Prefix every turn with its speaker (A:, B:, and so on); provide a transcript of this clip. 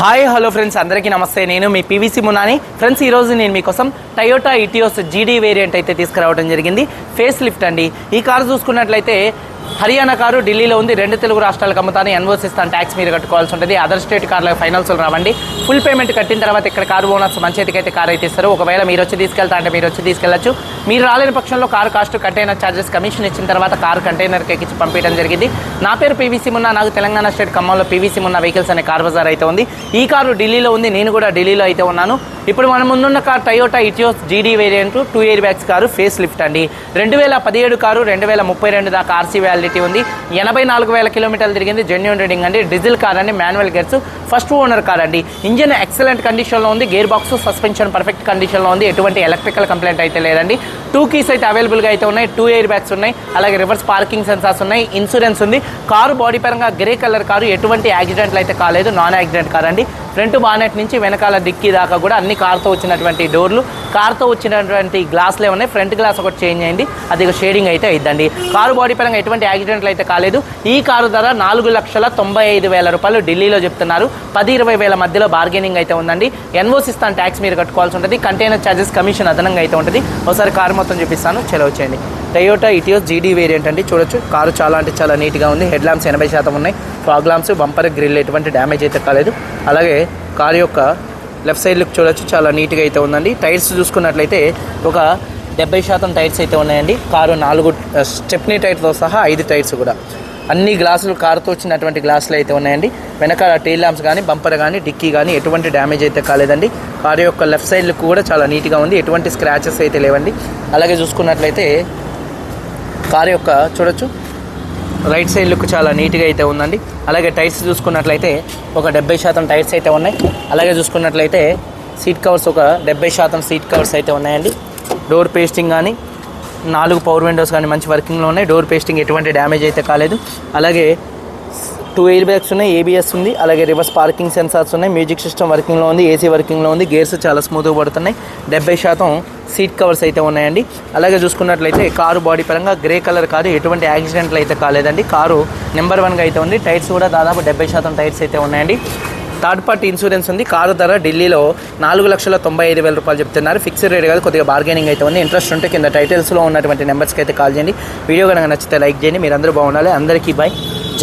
A: Hi hello friends అందరికీ నమస్తే. నేను మీ పీవీసీ మునాని. ఫ్రెండ్స్ ఈరోజు నేను మీకోసం టయోటా ఇటియోస్ జీడీ వేరియంట్ అయితే తీసుకురావడం జరిగింది. ఫేస్ లిఫ్ట్ అండి. ఈ కారు చూసుకున్నట్లయితే హర్యానా కారు ఢిల్లీలో ఉంది. రెండు తెలుగు రాష్ట్రాలకు అమ్ముతాను. ఎన్వోస్ ఇస్తాను. ట్యాక్స్ మీరు కట్టుకోవాల్సి ఉంటుంది. అదర్ స్టేట్ కార్లకు ఫైనాన్సులు రావండి. ఫుల్ పేమెంట్ కట్టిన తర్వాత ఇక్కడ కారు ఓనర్స్ మంచి అయితే కార్ అయితే ఇస్తారు. ఒకవేళ మీరు వచ్చి తీసుకెళ్తా అంటే మీరు వచ్చి తీసుకెళ్ళొచ్చు మీరు రాలేని పక్షంలో car cost container charges commission ఇచ్చిన తర్వాత కారు కంటైనర్కి ఎక్కించి పంపించడం జరిగింది. నా పేరు పీవీసీ మున్నా నాకు తెలంగాణ స్టేట్ ఖమ్మంలో పీవీసీ మున్న వెహికల్స్ అనే కార్ బజార్ అయితే ఉంది. ఈ కారు ఢిల్లీలో ఉంది నేను కూడా ఢిల్లీలో అయితే ఉన్నాను. ఇప్పుడు మన ముందున్న car Toyota Etios GD variant two air bags car face lift అండి. రెండు వేల పదిహేడు కారు రెండు వేల ముప్పై రెండు దాకా ఆర్సీ వ్యాలిడిటీ ఉంది. ఎనభై నాలుగు వేల కిలోమీటర్లు తిరిగింది జెన్యున్ రీడింగ్ అండి. డీజిల్ కార్ అండి manual gears first owner car అండి. ఇంజిన్ ఎక్సలెంట్ కండిషన్లో ఉంది. గేర్ బాక్స్ సస్పెన్షన్ పర్ఫెక్ట్ కండిషన్లో ఉంది. ఎటువంటి ఎలక్ట్రికల్ కంప్లైంట్ అయితే లేదండి. టూ కీస్ అయితే అవైలబుల్గా అయితే ఉన్నాయి. టూ ఎయిర్ బ్యాగ్స్ ఉన్నాయి. అలాగే రివర్స్ పార్కింగ్ సెన్సార్స్ ఉన్నాయి. ఇన్సూరెన్స్ ఉంది. కారు బాడీ పరంగా గ్రే కలర్ కారు. ఎటువంటి యాక్సిడెంట్లు అయితే కాలేదు. నాన్ యాక్సిడెంట్ కార్ అండి. ఫ్రంట్ బానెట్ నుంచి వెనకాల డిక్కీ దాకా కూడా అన్ని కార్తో వచ్చినటువంటి డోర్లు కార్తో వచ్చినటువంటి గ్లాసులు ఉన్నాయి ఫ్రంట్ గ్లాస్ ఒకటి చేంజ్ అయింది అది షేడింగ్ అయితే అయిద్దండి. కారు బాడీ పరంగా ఎటువంటి యాక్సిడెంట్లు అయితే కాలేదు. ఈ కారు ధర నాలుగు లక్షల తొంభై ఐదు వేల రూపాయలు ఢిల్లీలో చెప్తున్నారు. పది ఇరవై వేల మధ్యలో బార్గెనింగ్ అయితే ఉందండి. ఎన్ఓస్ ఇస్తాను ట్యాక్స్ మీరు కట్టుకోవాల్సి ఉంటుంది. కంటైనర్ ఛార్జెస్ కమిషన్ అదనంగా అయితే ఉంటుంది. ఒకసారి కారు మొత్తం చూపిస్తాను. చెలవ చేయండి. టయోటా ఇటియోస్ జీడీ వేరియంట్ అండి. చూడొచ్చు. కారు చాలా అంటే చాలా నీట్గా ఉంది. హెడ్ ల్యాంప్స్ ఎనభై శాతం ఉన్నాయి. ఫాగ్ ల్యాంప్స్ బంపర్ గ్రిల్ ఎటువంటి డ్యామేజ్ అయితే కాలేదు. అలాగే కారు యొక్క లెఫ్ట్ సైడ్ లుక్ చూడొచ్చు. చాలా నీట్గా అయితే ఉందండి. టైర్స్ చూసుకున్నట్లయితే ఒక డెబ్బై శాతం టైర్స్ అయితే ఉన్నాయండి. కారు నాలుగు స్టెప్నీ టైర్తో సహా ఐదు టైర్స్ కూడా. అన్ని గ్లాసులు కారుతో వచ్చినటువంటి గ్లాసులు అయితే ఉన్నాయండి. వెనకాల టైల్ ల్యాంప్స్ కానీ బంపర్ కానీ డిక్కీ కానీ ఎటువంటి డ్యామేజ్ అయితే కాలేదండి. కారు యొక్క లెఫ్ట్ సైడ్ లుక్ కూడా చాలా నీట్గా ఉంది. ఎటువంటి స్క్రాచెస్ అయితే లేవండి. అలాగే చూసుకున్నట్లయితే కారు యొక్క చూడొచ్చు. రైట్ సైడ్ లుక్ చాలా నీట్గా అయితే ఉందండి. అలాగే టైర్స్ చూసుకున్నట్లయితే ఒక డెబ్బై శాతం టైర్స్ అయితే ఉన్నాయి. అలాగే చూసుకున్నట్లయితే సీట్ కవర్స్ ఒక డెబ్బై శాతం సీట్ కవర్స్ అయితే ఉన్నాయండి. డోర్ పేస్టింగ్ కానీ నాలుగు పవర్ విండోస్ కానీ మంచి వర్కింగ్లో ఉన్నాయి. డోర్ పేస్టింగ్ ఎటువంటి డ్యామేజ్ అయితే కాలేదు. అలాగే టూ ఎయిర్ బ్యాగ్స్ ఉన్నాయి ఏబిఎస్ ఉంది అలాగే రివర్స్ పార్కింగ్ సెన్సార్స్ ఉన్నాయి మ్యూజిక్ సిస్టమ్ వర్కింగ్లో ఉంది ఏసీ వర్కింగ్లో ఉంది గేర్స్ చాలా స్మూత్గా పడుతున్నాయి డెబ్బై శాతం సీట్ కవర్స్ అయితే ఉన్నాయండి. అలాగే చూసుకున్నట్లయితే కారు బాడీ పరంగా గ్రే కలర్ కారు ఎటువంటి యాక్సిడెంట్లు అయితే కాలేదండి. కారు నెంబర్ వన్గా అయితే ఉంది టైర్స్ కూడా దాదాపు డెబ్బై శాతం టైర్స్ అయితే ఉన్నాయండి. థర్డ్ పార్టీ ఇన్సూరెన్స్ ఉంది కారు ధర ఢిల్లీలో నాలుగు లక్షల తొంభై ఐదు వేల రూపాయలు చెప్తున్నారు. ఫిక్స్డ్ రేట్ కాదు కొద్దిగా బార్గెనింగ్ అయితే ఉంది. ఇంట్రెస్ట్ ఉంటే కింద టైటిల్స్లో ఉన్నటువంటి నెంబర్స్కి అయితే కాల్ చేయండి. వీడియో కనుక నచ్చితే లైక్ చేయండి మీరు అందరూ బాగుండాలి. అందరికీ బాయ్